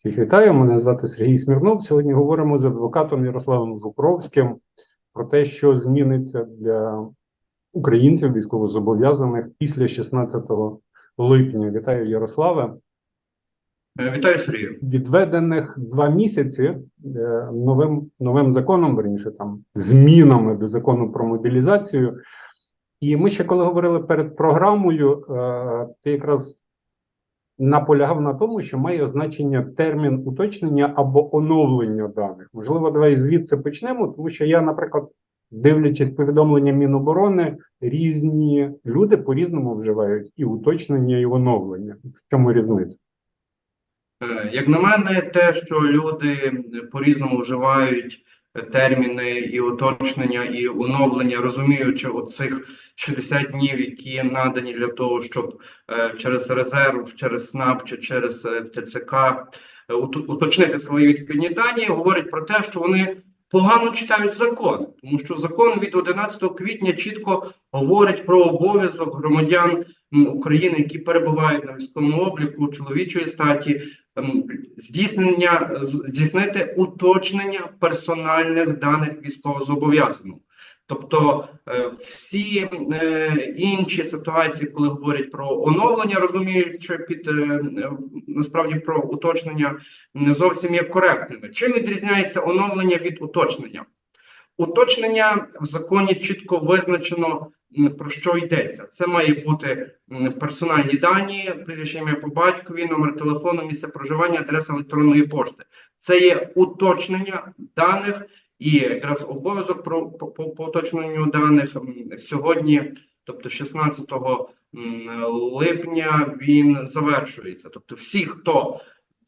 Всіх вітаю, мене звати Сергій Смірнов. Сьогодні говоримо з адвокатом Ярославом Жукровським про те, що зміниться для українців військовозобов'язаних після 16 липня. Вітаю, Ярославе. Е, Вітаю, Сергію. Відведених два місяці е, новим, новим законом, верніше там змінами до закону про мобілізацію. І ми ще коли говорили перед програмою, е, ти якраз наполягав на тому, що має значення термін уточнення або оновлення даних. Можливо, давай звідси почнемо, тому що я, наприклад, дивлячись повідомлення Міноборони, різні люди по-різному вживають і уточнення, і оновлення. В чому різниця? Е, Як на мене, те, що люди по-різному вживають терміни і уточнення, і оновлення, розуміючи оцих 60 днів, які надані для того, щоб е, через резерв, через СНАП чи через е, ТЦК е, уточнити свої відповідні дані, говорить про те, що вони погано читають закон, тому що закон від 11 квітня чітко говорить про обов'язок громадян України, які перебувають на військовому обліку чоловічої статі, ем, здійснення здійснити уточнення персональних даних військовозобов'язаного. Тобто е, всі е, інші ситуації, коли говорять про оновлення, розуміють, що під е, насправді про уточнення не зовсім є коректними. Чим відрізняється оновлення від уточнення? Уточнення в законі чітко визначено про що йдеться. Це має бути персональні дані, прізвище ім'я по батькові, номер телефону, місце проживання, адреса електронної пошти. Це є уточнення даних і якраз обов'язок про по, по, по уточненню даних сьогодні, тобто 16 липня, він завершується. Тобто, всі, хто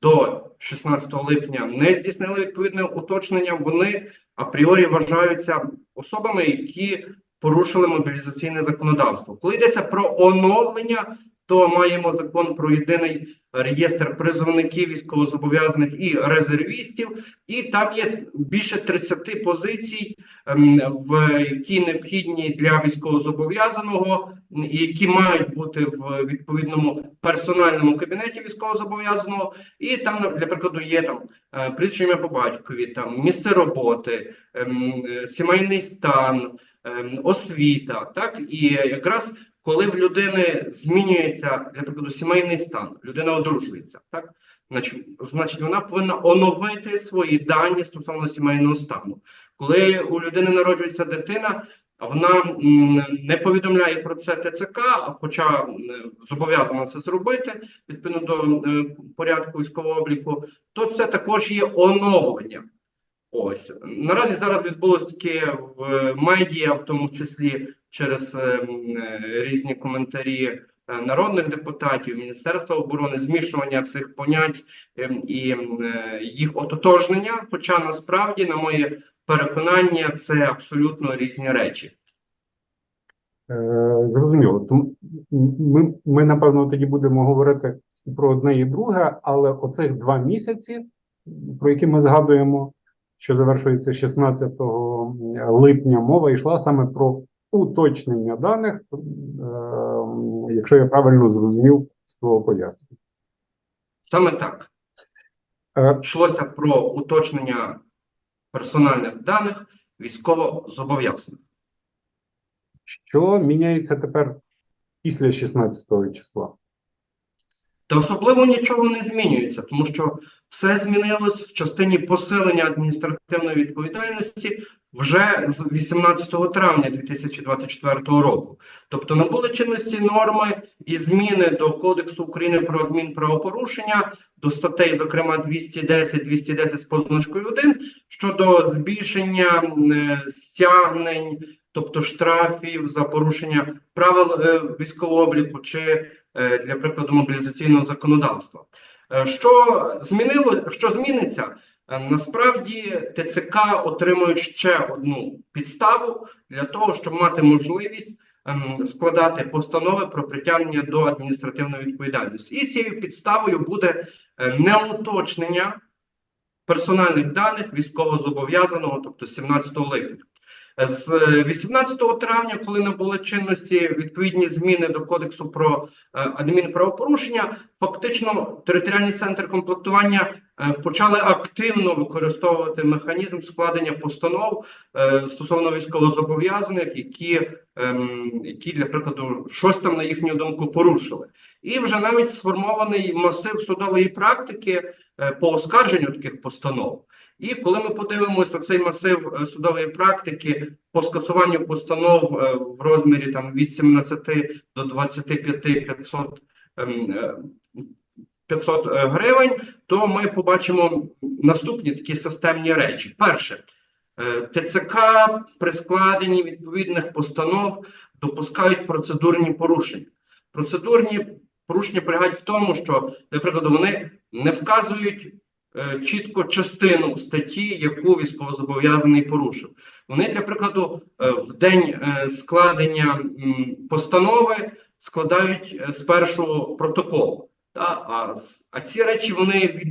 до 16 липня не здійснили відповідне уточнення, вони апріорі вважаються особами, які порушили мобілізаційне законодавство. Коли йдеться про оновлення, то маємо закон про єдиний реєстр призовників військовозобов'язаних і резервістів, і там є більше 30 позицій, ем, які необхідні для військовозобов'язаного, які мають бути в відповідному персональному кабінеті військовозобов'язаного. І там, для прикладу, є там е, по батькові, там місце роботи, ем, е, сімейний стан, ем, освіта. Так і якраз коли в людини змінюється для прикладу сімейний стан, людина одружується, так значить, значить, вона повинна оновити свої дані стосовно сімейного стану. Коли у людини народжується дитина. Вона не повідомляє про це ТЦК, хоча зобов'язана це зробити відповідно до порядку військового обліку, то це також є оновлення. Ось наразі зараз відбулось таке в медіа, в тому числі через е, м, е, різні коментарі е, народних депутатів, Міністерства оборони, змішування цих понять ем, і е, їх ототожнення. Хоча насправді, на моє переконання, це абсолютно різні речі. Зрозуміло. Тому ми, ми, напевно, тоді будемо говорити про одне і друге, але оцих два місяці, про які ми згадуємо, що завершується 16 липня, мова йшла саме про уточнення даних, е, якщо я правильно зрозумів з твого пояснення. Саме так. Е, Йшлося про уточнення персональних даних військово-зобов'язаних. Що міняється тепер після 16 числа? Та особливо нічого не змінюється, тому що все змінилось в частині посилення адміністративної відповідальності вже з 18 травня 2024 року. Тобто набули чинності норми і зміни до Кодексу України про адмінправопорушення, до статей, зокрема 210, 210 з позначкою 1, щодо збільшення е, стягнень, тобто штрафів за порушення правил е, військового обліку чи е, для прикладу мобілізаційного законодавства. Що змінило, що зміниться? Е, Насправді ТЦК отримують ще одну підставу для того, щоб мати можливість ем, складати постанови про притягнення до адміністративної відповідальності. І цією підставою буде е, неуточнення персональних даних військовозобов'язаного, тобто 17 липня. З 18 травня, коли набули чинності відповідні зміни до Кодексу про е, адмінправопорушення, фактично територіальний центр комплектування е, почали активно використовувати механізм складення постанов е, стосовно військовозобов'язаних, які, ем, які для прикладу щось там на їхню думку порушили. І вже навіть сформований масив судової практики е, по оскарженню таких постанов. І коли ми подивимося цей масив е, судової практики по скасуванню постанов е, в розмірі там від 17 до 25 500, ем, е, 500 е, гривень, то ми побачимо наступні такі системні речі. Перше, е, ТЦК при складенні відповідних постанов допускають процедурні порушення. Процедурні порушення полягають в тому, що, наприклад, вони не вказують чітко частину статті, яку військовозобов'язаний порушив. Вони, для прикладу, е, в день е, складення постанови складають е, спершу протокол. Та, а, а ці речі вони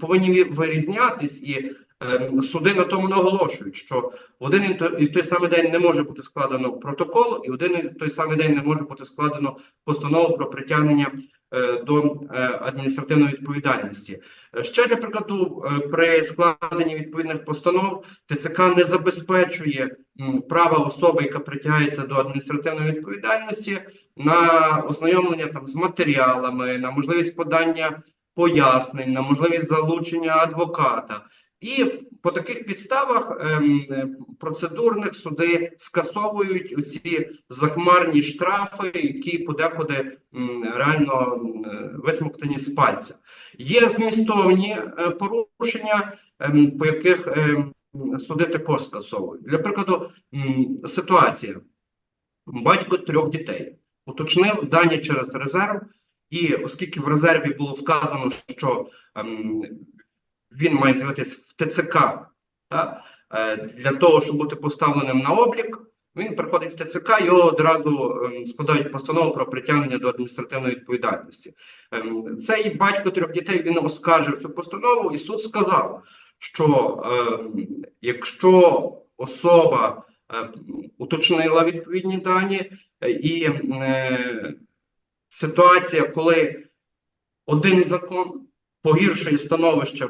повинні вирізнятись, і е, суди на тому наголошують, що в один і той, самий день не може бути складено протокол, і в один і той самий день не може бути складено постанову про притягнення е, до е, адміністративної відповідальності. Е, Ще для прикладу, е, при складенні відповідних постанов ТЦК не забезпечує права особи, яка притягається до адміністративної відповідальності, на ознайомлення там з матеріалами, на можливість подання пояснень, на можливість залучення адвоката. І по таких підставах ем, процедурних суди скасовують ці захмарні штрафи, які подекуди реально е, висмоктані з пальця. Є змістовні е, порушення, ем, по яких ем, суди також скасовують. Для прикладу, ситуація. Батько трьох дітей уточнив дані через резерв, і оскільки в резерві було вказано, що він має з'явитися в ТЦК та, е, для того, щоб бути поставленим на облік, він приходить в ТЦК, його одразу ем, складають постанову про притягнення до адміністративної відповідальності. Ем, цей батько трьох дітей він оскаржив цю постанову, і суд сказав, що ем, якщо особа е, уточнила відповідні дані, е, і ситуація, коли один закон погіршує становище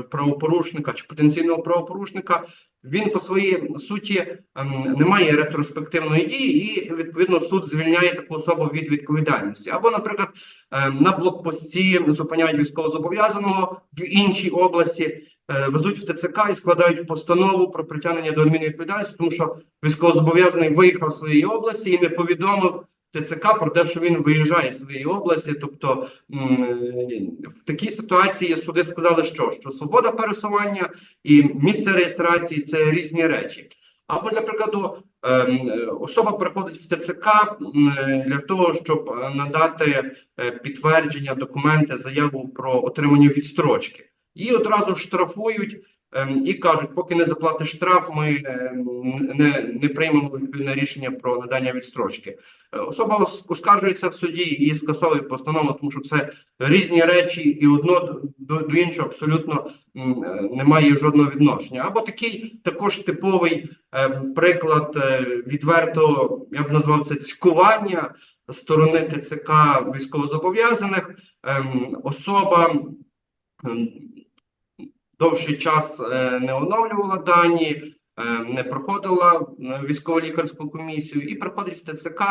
правопорушника чи потенційного правопорушника, він по своїй суті ем, не має ретроспективної дії, і відповідно суд звільняє таку особу від відповідальності. Або, наприклад, ем, на блокпості зупиняють військовозобов'язаного в іншій області, е, везуть в ТЦК і складають постанову про притягнення до адмінвідповідальності, тому що військовозобов'язаний виїхав з своєї області і не повідомив ТЦК про те, що він виїжджає з своєї області. Тобто в такій ситуації суди сказали, що, що свобода пересування і місце реєстрації це різні речі. Або, для прикладу, ем, е, особа приходить в ТЦК е, для того, щоб е, надати е, підтвердження, документи, заяву про отримання відстрочки. Її одразу штрафують і кажуть, поки не заплатиш штраф, ми ем, не, не приймемо відповідне рішення про надання відстрочки. Е, Особа оскаржується в суді і скасовує постанову, тому що це різні речі, і одно до, до, іншого абсолютно е, не має жодного відношення. Або такий також типовий е, приклад е, відвертого, я б назвав це цькування сторони ТЦК військовозобов'язаних. Ем, особа ем, довший час е, не оновлювала дані, е, не проходила е, військово-лікарську комісію і приходить в ТЦК,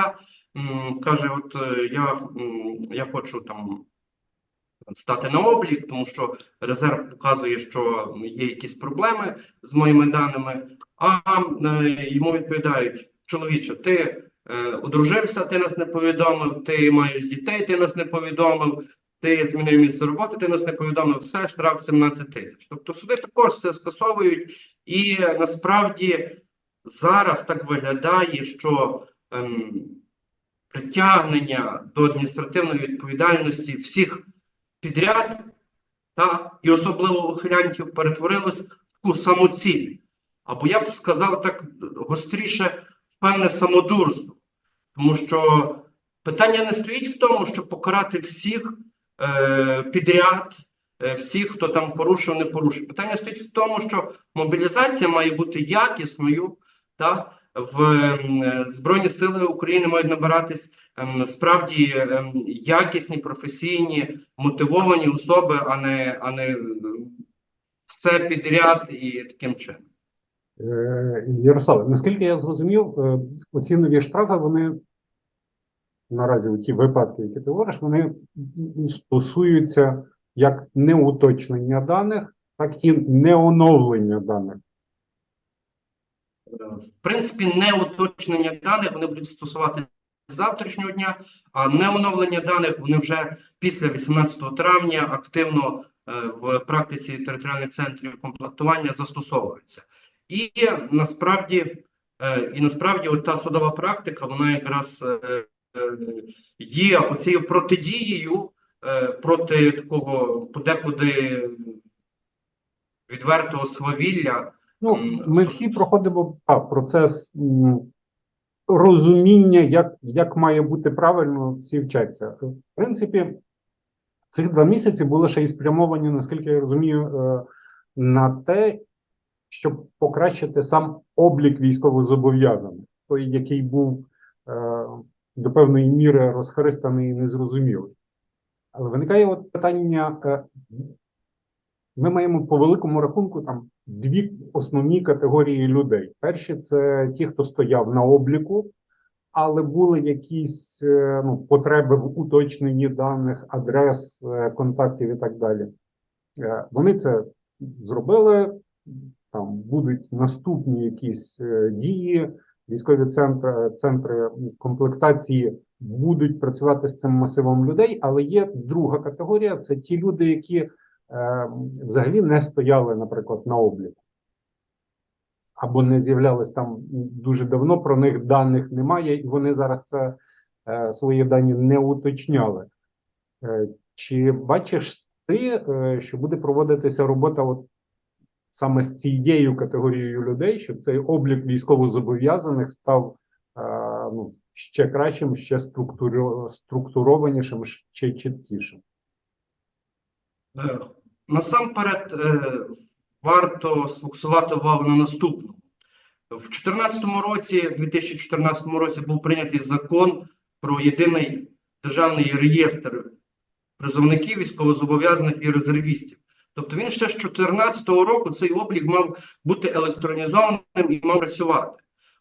каже: От я, я хочу там стати на облік, тому що резерв показує, що є якісь проблеми з моїми даними. А йому відповідають: чоловіче, ти одружився, ти нас не повідомив, ти маєш дітей, ти нас не повідомив. Ти змінив місце роботи, ти нас не повідомив, все, штраф 17 тисяч. Тобто суди також це скасовують, і насправді зараз так виглядає, що ем, притягнення до адміністративної відповідальності всіх підряд, та, і особливо ухилянтів, перетворилось в таку самоціль. Або я б сказав так гостріше, певне самодурство. Тому що питання не стоїть в тому, щоб покарати всіх підряд, е, всіх, хто там порушив, не порушив. Питання стоїть в тому, що мобілізація має бути якісною, Та в Збройні Сили України мають набиратись ем, справді ем, якісні, професійні, мотивовані особи, а не, а не ем, все підряд і таким чином. Е, Ярославе, наскільки я зрозумів, е, оці нові штрафи, вони наразі ті випадки, які ти говориш, вони стосуються як неуточнення даних, так і неоновлення даних. Е, В принципі, не уточнення даних вони будуть стосувати завтрашнього дня, а не оновлення даних вони вже після 18 травня активно е, в практиці територіальних центрів комплектування застосовуються. І насправді, е, і насправді, от та судова практика, вона якраз є оцією протидією е, проти такого подекуди відвертого свавілля. Ну, ми всі проходимо а, процес розуміння, як, як має бути правильно, всі вчаться. В принципі, цих два місяці були ще й спрямовані, наскільки я розумію, е, на те, щоб покращити сам облік військовозобов'язаних, той, який був е, до певної міри розхристаний і незрозумілий. Але виникає от питання. е, ми маємо по великому рахунку там дві основні категорії людей. Перші це ті, хто стояв на обліку, але були якісь е, ну, потреби в уточненні даних, адрес, е, контактів і так далі. Вони це зробили. Там будуть наступні якісь дії, військові центри, центри комплектації будуть працювати з цим масивом людей, але є друга категорія: це ті люди, які е, взагалі не стояли, наприклад, на обліку. Або не з'являлись там дуже давно, про них даних немає, і вони зараз це е, свої дані не уточняли. Е, чи бачиш ти, е, що буде проводитися робота от саме з цією категорією людей, щоб цей облік військовозобов'язаних став е, ну, ще кращим, ще структуро- структурованішим, ще чіткішим? Е, Насамперед е, варто сфокусувати увагу на наступному. В 2014 році, в 2014 році був прийнятий закон про єдиний державний реєстр призовників, військовозобов'язаних і резервістів. Тобто він ще з 2014 року цей облік мав бути електронізованим і мав працювати.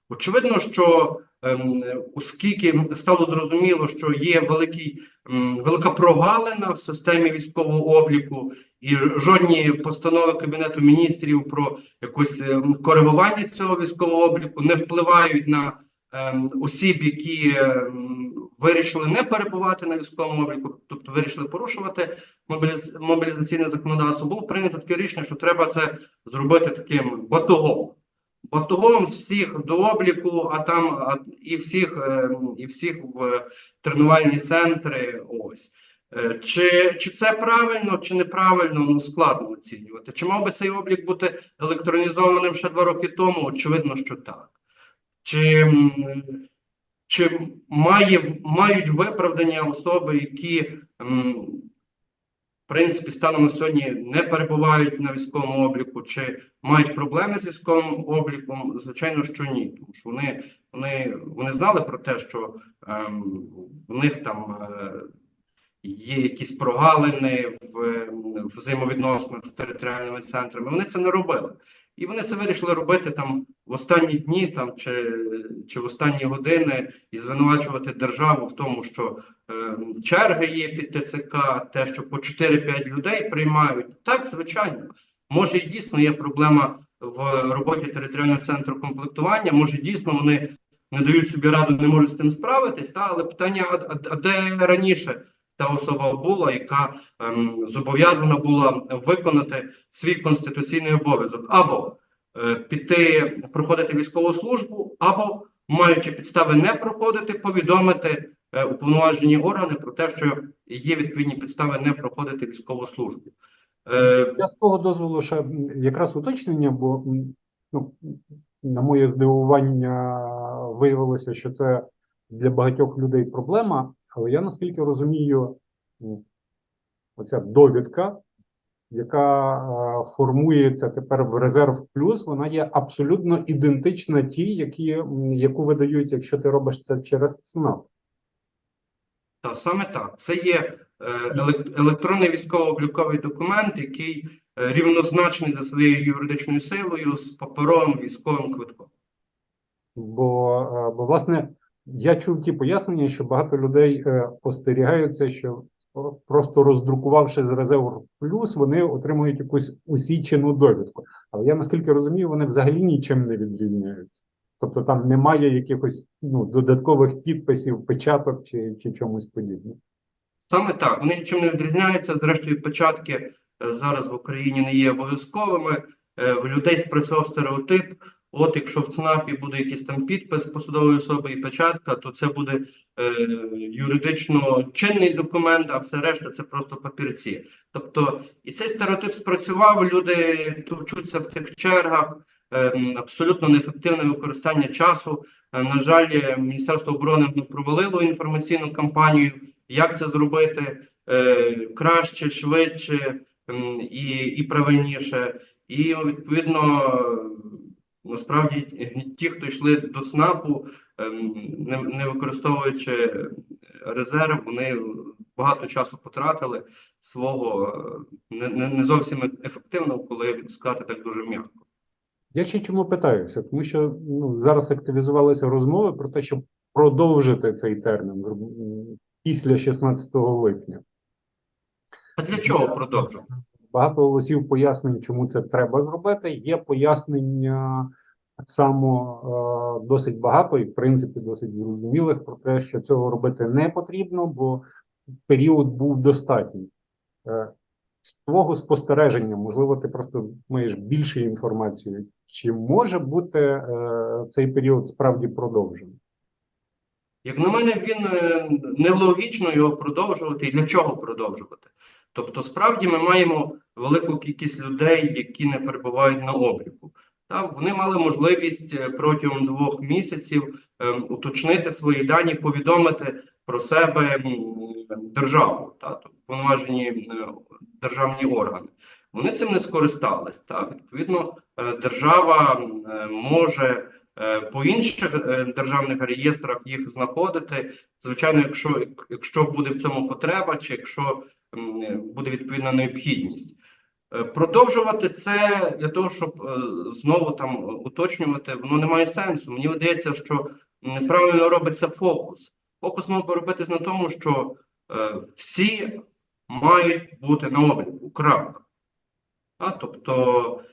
Очевидно, що ем, оскільки стало зрозуміло, що є великий, м, велика прогалина в системі військового обліку, і жодні постанови Кабінету міністрів про якось ем, коригування цього військового обліку не впливають на ем, осіб, які ем, вирішили не перебувати на військовому обліку, тобто вирішили порушувати мобіліз... мобілізаційне законодавство. Було прийнято таке рішення, що треба це зробити таким батогом. Батогом всіх до обліку, а там і всіх, ем, і всіх в тренувальні центри. Ось. Е, Чи, чи це правильно, чи неправильно, ну складно оцінювати. Чи мав би цей облік бути електронізованим ще два роки тому? Очевидно, що так. Чи, чи має, мають виправдання особи, які, в принципі, станом на сьогодні не перебувають на військовому обліку, чи мають проблеми з військовим обліком? Звичайно, що ні. Тому що вони, вони, вони знали про те, що ем, в них там. Е, є якісь прогалини в, в взаємовідносинах з територіальними центрами. Вони це не робили. І вони це вирішили робити там в останні дні там, чи, чи в останні години і звинувачувати державу в тому, що е, черги є під ТЦК, те, що по 4-5 людей приймають. Так, звичайно. Може, і дійсно є проблема в роботі територіального центру комплектування, може, дійсно вони не дають собі раду, не можуть з тим справитись, та, але питання, а, а, де раніше та особа була, яка ем, зобов'язана була виконати свій конституційний обов'язок, або е, піти проходити військову службу, або маючи підстави не проходити, повідомити е, уповноважені органи про те, що є відповідні підстави не проходити військову службу. Е, Я з того дозволу ще якраз уточнення, бо ну, на моє здивування виявилося, що це для багатьох людей проблема, але я наскільки розумію, оця довідка яка е, формується тепер в резерв плюс, вона є абсолютно ідентична тій, які, яку видають, якщо ти робиш це через ЦНАП. Та саме так. Це є е, електронний військово-обліковий документ, який е, рівнозначний за своєю юридичною силою з паперовим військовим квитком. Бо, бо власне я чув ті пояснення, що багато людей е, остерігаються, що просто роздрукувавши з резерв плюс, вони отримують якусь усічену довідку. Але я наскільки розумію, вони взагалі нічим не відрізняються. Тобто там немає якихось ну, додаткових підписів, печаток чи, чи чомусь подібного. Саме так, вони нічим не відрізняються. Зрештою, початки е, зараз в Україні не є обов'язковими. Е, В людей спрацював стереотип. От якщо в ЦНАПі буде якийсь там підпис посадової особи і печатка, то це буде е, юридично чинний документ, а все решта це просто папірці. Тобто і цей стереотип спрацював. Люди товчуться в тих чергах, е, абсолютно неефективне використання часу. Е, На жаль, е, Міністерство оборони провалило інформаційну кампанію. Як це зробити е, краще, швидше м, і, і правильніше? І відповідно, е, насправді ті, хто йшли до СНАПу, ем, не, не використовуючи резерв, вони багато часу потратили свого е, не, не, не зовсім ефективно, коли сказати так дуже м'яко. Я ще чому питаюся, тому що ну, зараз активізувалися розмови про те, щоб продовжити цей термін після 16 липня. А для чого продовжувати? Багато голосів пояснень, чому це треба зробити. Є пояснення так само е, досить багато і, в принципі, досить зрозумілих про те, що цього робити не потрібно, бо період був достатній. Е, з твого спостереження, можливо, ти просто маєш більше інформації. Чи може бути е, цей період справді продовжений? Як на мене, він е, нелогічно його продовжувати. І для чого продовжувати? Тобто, справді ми маємо велику кількість людей, які не перебувають на обліку. Та вони мали можливість е, протягом двох місяців е, уточнити свої дані, повідомити про себе державу, та тобто повноважені е, державні органи. Вони цим не скористались. Та відповідно, е, держава може по інших державних реєстрах їх знаходити. Звичайно, якщо якщо буде в цьому потреба, чи якщо буде відповідна необхідність. Е, Продовжувати це для того, щоб е, знову там уточнювати, воно не має сенсу. Мені видається, що неправильно робиться фокус. Фокус мав би робитись на тому, що е, всі мають бути на обліку. Крапка. А, тобто,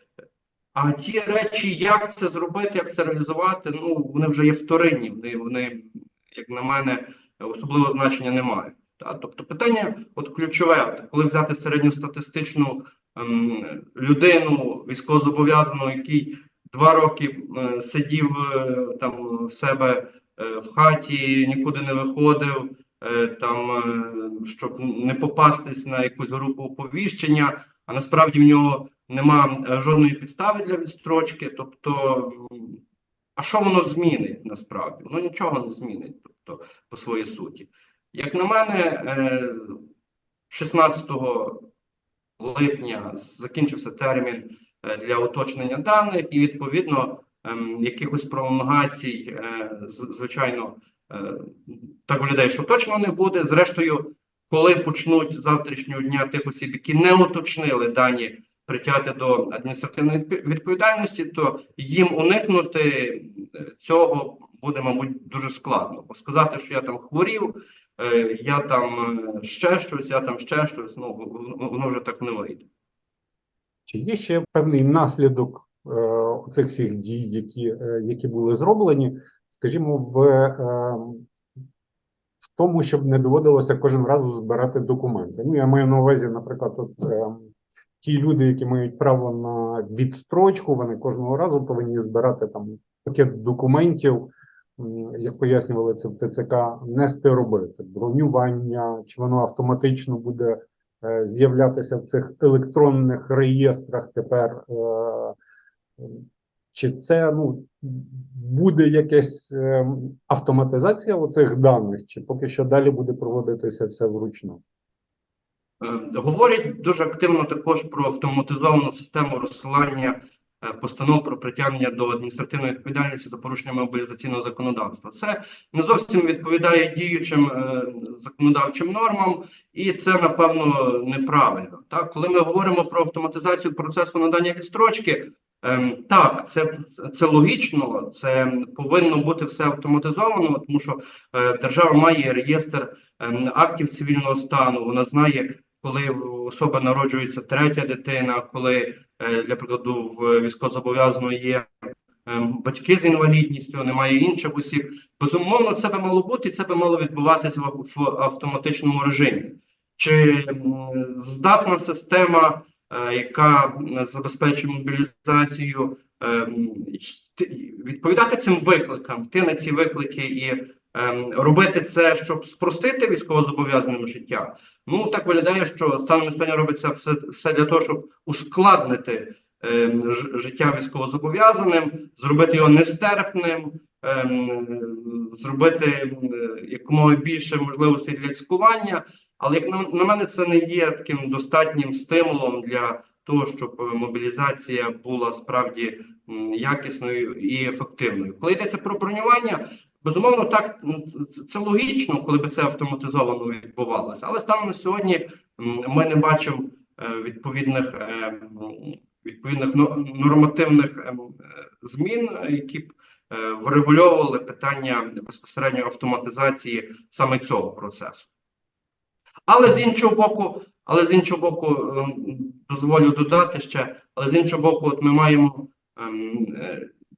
а ті речі, як це зробити, як це реалізувати, ну вони вже є вторинні. Вони, вони як на мене, особливого значення не мають. Та? Тобто питання, от ключове, коли взяти середньостатистичну ем, людину, військовозобов'язану, який два роки сидів е, там в себе е, в хаті, нікуди не виходив, е, там, щоб не попастись на якусь групу оповіщення, а насправді в нього нема жодної підстави для відстрочки. Тобто, а що воно змінить насправді? Воно нічого не змінить, тобто, по своїй суті. Як на мене, е, 16 липня закінчився термін е, для уточнення даних, і відповідно ем, якихось пролонгацій, е, звичайно, е, так виглядає, що точно не буде. Зрештою, коли почнуть завтрашнього дня тих осіб, які не уточнили дані притягти до адміністративної відповідальності, то їм уникнути е, цього буде, мабуть, дуже складно. Бо сказати, що я там хворів, е, я там е, ще щось, я там ще щось, ну воно вже так не вийде. Чи є ще певний наслідок е, цих всіх дій, які, е, які були зроблені, скажімо, в, е, в тому, щоб не доводилося кожен раз збирати документи? Ну, я маю на увазі, наприклад, от, е, ті люди, які мають право на відстрочку, вони кожного разу повинні збирати там пакет документів, як пояснювали це в ТЦК, нести робити бронювання, чи воно автоматично буде е, з'являтися в цих електронних реєстрах тепер. е, Чи це ну, буде якась е, автоматизація оцих даних, чи поки що далі буде проводитися все вручну? Говорять дуже активно також про автоматизовану систему розсилання постанов про притягнення до адміністративної відповідальності за порушення мобілізаційного законодавства. Це не зовсім відповідає діючим е, законодавчим нормам, і це напевно неправильно. Так, коли ми говоримо про автоматизацію процесу надання відстрочки. Ем, так, це, це логічно, це повинно бути все автоматизовано, тому що е, держава має реєстр ем, актів цивільного стану. Вона знає, коли особа народжується третя дитина, коли е, для прикладу в військовозобов'язаного є ем, батьки з інвалідністю, немає інших осіб. Безумовно, це би мало бути, це би мало відбуватися в, автоматичному режимі. Чи здатна система, е, яка забезпечує мобілізацію, відповідати цим викликам, йти на ці виклики і робити це, щоб спростити військовозобов'язаним життя? Ну так виглядає, що станом сьогодні робиться все, все для того, щоб ускладнити ем, ж- життя військовозобов'язаним, зробити його нестерпним, ем, зробити е, якомога більше можливостей для цькування. Але як на, на мене, це не є таким достатнім стимулом для того, щоб е, мобілізація була справді якісною і ефективною. Коли йдеться про бронювання, безумовно, так це- це логічно, коли би це автоматизовано відбувалося. Але станом на сьогодні ми не бачимо е, відповідних е, відповідних нормативних е, змін, які б врегульовували питання безпосередньо автоматизації саме цього процесу. Але з іншого боку, але з іншого боку, дозволю додати ще, але з іншого боку, от ми маємо ем,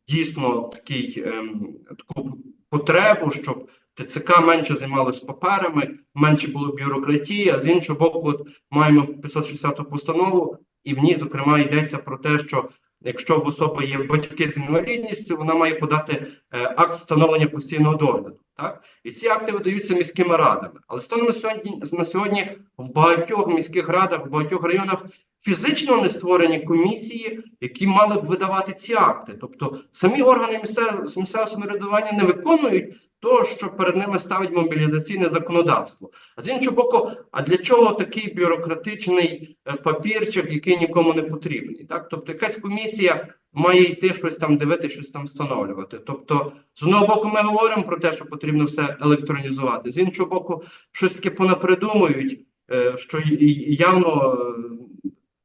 дійсно такий, ем, таку потребу, щоб ТЦК менше займалось паперами, менше було бюрократії, а з іншого боку, от маємо 560 постанову, і в ній, зокрема, йдеться про те, що якщо в особи є батьки з інвалідністю, вона має подати е, акт встановлення постійного догляду. Так? І ці акти видаються міськими радами. Але станом сьогодні, на сьогодні в багатьох міських радах, в багатьох районах фізично не створені комісії, які мали б видавати ці акти. Тобто самі органи місцевого, самоврядування не виконують того, що перед ними ставить мобілізаційне законодавство. А з іншого боку, а для чого такий бюрократичний е, папірчик, який нікому не потрібний? Так? Тобто якась комісія має йти щось там дивити, щось там встановлювати. Тобто, з одного боку, ми говоримо про те, що потрібно все електронізувати, з іншого боку, щось таке понапридумують, е, що явно е,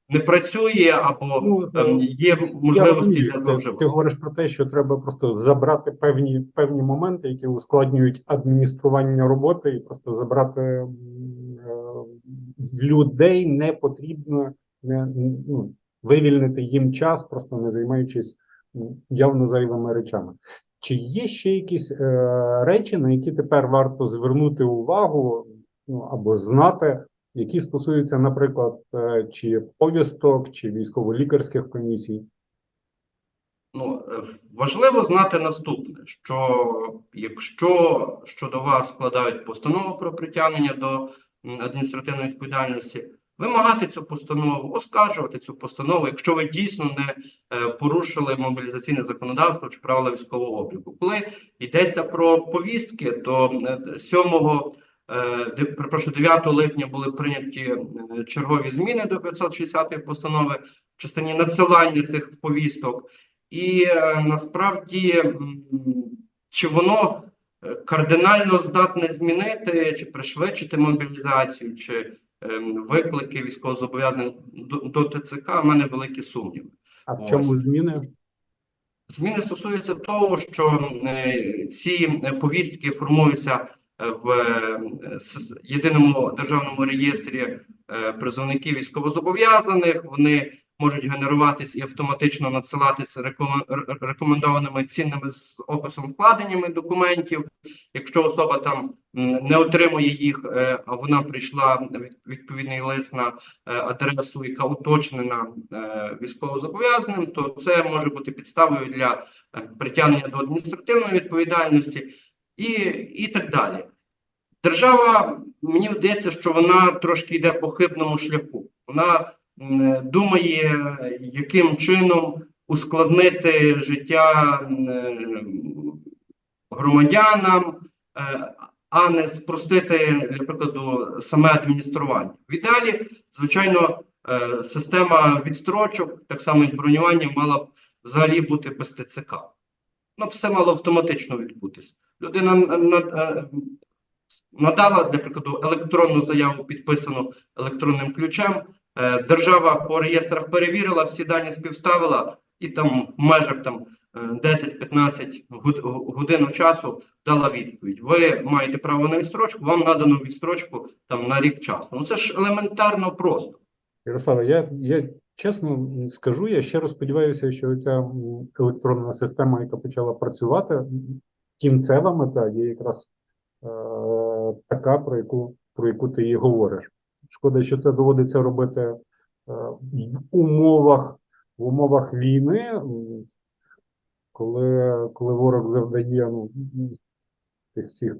не працює або Ну, ем, є можливості для ти, зловживань. ти говориш про те, що треба просто забрати певні певні моменти, які ускладнюють адміністрування роботи, і просто забрати е, людей не потрібно не, ну, вивільнити їм час, просто не займаючись явно зайвими речами. Чи є ще якісь е, речі, на які тепер варто звернути увагу ну, або знати, які стосуються, наприклад, е, чи повісток, чи військово-лікарських комісій? Ну, е, важливо знати наступне: що якщо щодо вас складають постанову про притягнення до адміністративної відповідальності, вимагати цю постанову, оскаржувати цю постанову, якщо ви дійсно не е, порушили мобілізаційне законодавство чи правила військового обліку. Коли йдеться про повістки, то е, 7 е, перепрошую, 9 липня були прийняті е, чергові зміни до 560 постанови в частині надсилання цих повісток. І е, насправді, чи воно кардинально здатне змінити чи пришвидшити мобілізацію, чи ем, виклики військовозобов'язаних до, ТЦК, в мене великі сумніви. А в Ось. чому зміни? Зміни стосуються того, що ці повістки формуються в е, єдиному державному реєстрі е, призовників військовозобов'язаних. Вони можуть генеруватись і автоматично надсилатись рекомендованими цінними з описом вкладеннями документів. Якщо особа там не отримує їх, е, а вона прийшла від- відповідний лист на адресу, яка уточнена військовозобов'язаним, то це може бути підставою для притягнення до адміністративної відповідальності і, і так далі. Держава, мені здається, що вона трошки йде по хибному шляху. Вона думає, яким чином ускладнити життя громадянам, е, а не спростити, для прикладу, саме адміністрування. В ідеалі, звичайно, е, система відстрочок, так само і бронювання, мала б взагалі бути без ТЦК. Ну, все мало автоматично відбутися. Людина на- на- е, надала, для прикладу, електронну заяву, підписану електронним ключем. Е, Держава по реєстрах перевірила, всі дані співставила, і там в межах там е, 10-15 годин часу дала відповідь. Ви маєте право на відстрочку, вам надано відстрочку там на рік часу. Ну це ж елементарно просто. Ярославе, я, я чесно скажу, я щиро сподіваюся, що ця електронна система, яка почала працювати, кінцева мета є якраз е, така, про яку, про яку ти і говориш. Шкода, що це доводиться робити е, в умовах, в умовах війни, коли, коли ворог завдає ну, тих всіх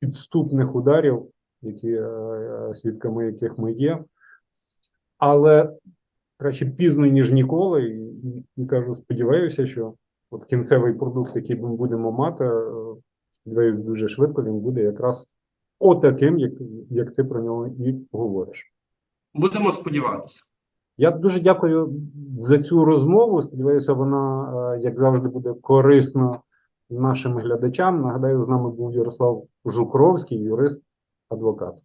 підступних ударів, які, е, свідками яких ми є. Але краще пізно, ніж ніколи. І, і, і кажу, сподіваюся, що от кінцевий продукт, який ми будемо мати, е, сподіваюся, дуже швидко він буде якраз отаким, як, як ти про нього і говориш. Будемо сподіватися. Я дуже дякую за цю розмову. Сподіваюся, вона, е, як завжди, буде корисна нашим глядачам. Нагадаю, з нами був Ярослав Жукровський, юрист, адвокат.